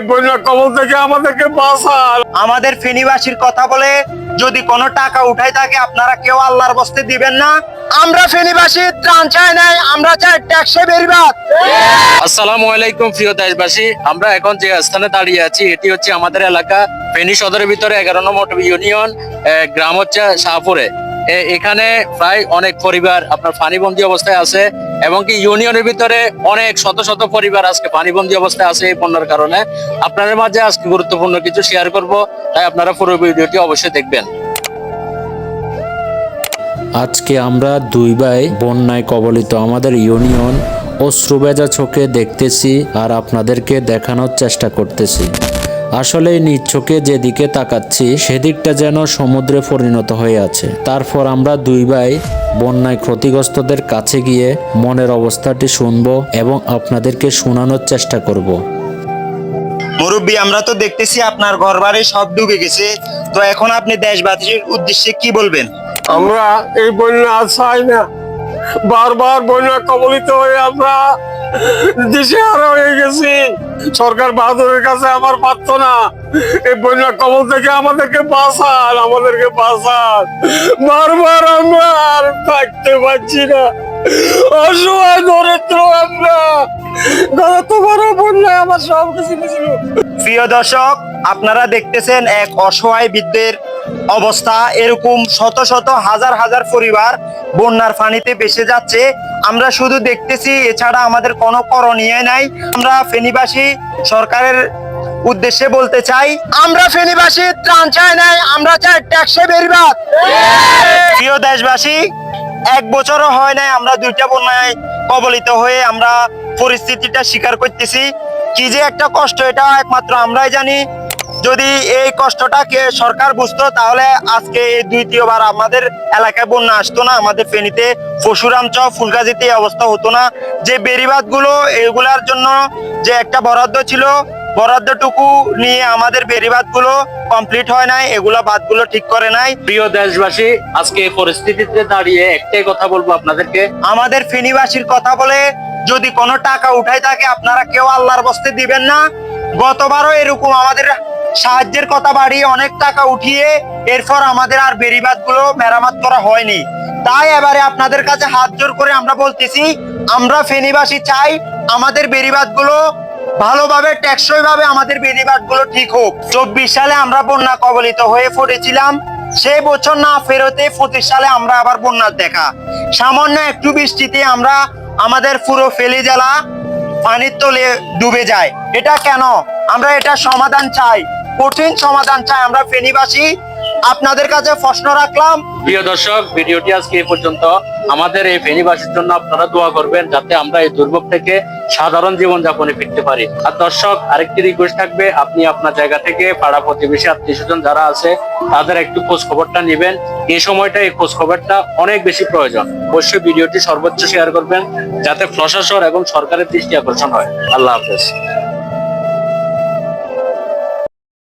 এই বন্যা কবল থেকে আমাদেরকে বাঁচান। আমাদের ফেনীবাসীর কথা বলে যদি কোনো টাকা উঠাই থাকে আপনারা কেউ আল্লাহর বস্তে দিবেন না। আমরা ফেনীবাসী ত্রাণ চাই নাই আমরা চাই ট্যাক্সে বেরিবাদ আসসালামু আলাইকুম প্রিয় দেশবাসী আমরা এখন যে স্থানে দাঁড়িয়ে আছি এটি হচ্ছে আমাদের এলাকা ফেনী সদরের ভিতরে এগারো নম্বর ইউনিয়ন গ্রাম হচ্ছে শাহপুরে। এখানে প্রায় অনেক পরিবার আপনার পানিবন্দী অবস্থায় আছে। এবং কি ইউনিয়নের ভিতরে অনেক শত শত পরিবার আজকে পানিবন্দী অবস্থায় আছে এই পণ্যের কারণে। আপনাদের মাঝে আজকে গুরুত্বপূর্ণ কিছু শেয়ার করব, তাই আপনারা পুরো ভিডিওটি অবশ্যই দেখবেন। আজকে আমরা দুই ভাই বন্যায় কবলিত আমাদের ইউনিয়ন অশ্রুবেজা চোখে দেখতেছি আর আপনাদেরকে দেখানোর চেষ্টা করতেছি। আসলে নিজ চোখে যেদিকে তাকাচ্ছি সেদিকটা যেন সমুদ্রে পরিণত হয়ে আছে। তারপর আমরা দুই ভাই বন্যায় ক্ষতিগ্রস্তদের কাছে গিয়ে মনের অবস্থাটি শুনব এবং আপনাদেরকে শোনানোর চেষ্টা করব। মুরব্বী আমরা তো দেখতেছি আপনার ঘর বাড়ি সব ডুবে গেছে। তো এখন আপনি দেশবাসীর উদ্দেশ্যে কি বলবেন? আমরা এই বন্যা আর চাই না। বারবার বন্যা কবলিত হয়ে আমরা সরকার বাহাদুরের কাছে আমার পারতো না এই বন্যা কবল থেকে আমাদেরকে বাঁচান আমাদেরকে বাঁচান। বারবার আমরা আর থাকতে পারছি না। অসহায়, দরিদ্র আমরা। দাদা, তোমারও বন্যায় আমার সব কিছু প্রিয় দর্শক, আপনারা দেখতেছেন এক অসহায় বৃদ্ধের অবস্থা। এরকম শত শত, হাজার হাজার পরিবার বন্যার পানিতে ভেসে যাচ্ছে। আমরা শুধু দেখতেছি, এছাড়া আমাদের কোনো করণীয় নাই। আমরা ফেনীবাসী সরকারের উদ্দেশ্যে বলতে চাই, আমরা ফেনীবাসী ত্রাণ চাই নাই, আমরা চাই ট্যাক্সে বেরিবাদ। প্রিয় দেশবাসী, এক বছরও হয় নাই আমরা দুইটা বন্যায় কবলিত হয়ে আমরা পরিস্থিতিটা স্বীকার করতেছি। কি যে একটা কষ্ট, এটা একমাত্র আমরাই জানি। যদি এই কষ্টটাকে সরকার বুঝতো তাহলে আজকে এই দ্বিতীয়বার আমাদের এলাকায় বন্যা আসতো না আমাদের ফেনীতে পশুরাম চ ফুলগাজিতে এই অবস্থা হতো না। যে বেরিবাদগুলো এগুলার জন্য যে একটা বরাদ্দ ছিল বরাদ্দটুকু নিয়ে আমাদের বেরিবাদগুলো কমপ্লিট হয় নাই এগুলা বাদগুলো ঠিক করে নাই। প্রিয় দেশবাসী আজকে এই পরিস্থিতিতে দাঁড়িয়ে একটাই কথা বলব আপনাদেরকে। আমাদের ফেনীবাসীর কথা বলে যদি কোনো টাকা উঠাই থাকে আপনারা কেউ আল্লাহর বস্তে দিবেন না। গতবারও এরকম আমাদের সাহায্যের কথা বাড়িয়ে অনেক টাকা উঠিয়ে এরপর আমাদের আর বেরিবাদগুলো মেরামত করা হয়নি। তাই এবারে আপনাদের কাছে হাত জোর করে আমরা বলতেছি, আমরা ফেনীবাসী চাই আমাদের বেরিবাদগুলো ভালোভাবে টেকসই ভাবে আমাদের বেরিবাদগুলো ঠিক হোক। চব্বিশ সালে আমরা বন্যা কবলিত হয়ে পড়েছিলাম। সে বছর না ফেরতে পঁচিশ সালে আমরা আবার বন্যার দেখা। সামান্য একটু বৃষ্টিতে আমরা আমাদের পুরো ফেলি জেলা পানির তলে ডুবে যায়। এটা কেন? আমরা এটা সমাধান চাই। কঠিন সমাধান চাই। আমরা ফেনীবাসী, আপনাদের কাছে প্রশ্ন রাখলাম। প্রিয় দর্শক, ভিডিওটি আজকে এই পর্যন্ত। আমাদের এই ফেনীবাসীর জন্য আপনারা দোয়া করবেন, যাতে আমরা এই দুর্ভোগ থেকে সাধারণ জীবন যাপনে ফিরতে পারি। আর দর্শক, আরেকটি রিকোয়েস্ট থাকবে, আপনি আপনার জায়গা থেকে পাড়া প্রতিবেশী, আত্মীয় স্বজন যারা আছে, তাদের একটু খোঁজ খবরটা নেবেন। এই সময়টা এই খোঁজ খবরটা অনেক বেশি প্রয়োজন। অবশ্যই ভিডিওটি সর্বোচ্চ শেয়ার করবেন, যাতে প্রশাসন এবং সরকারের দৃষ্টি আকর্ষণ হয়। আল্লাহ হাফেজ।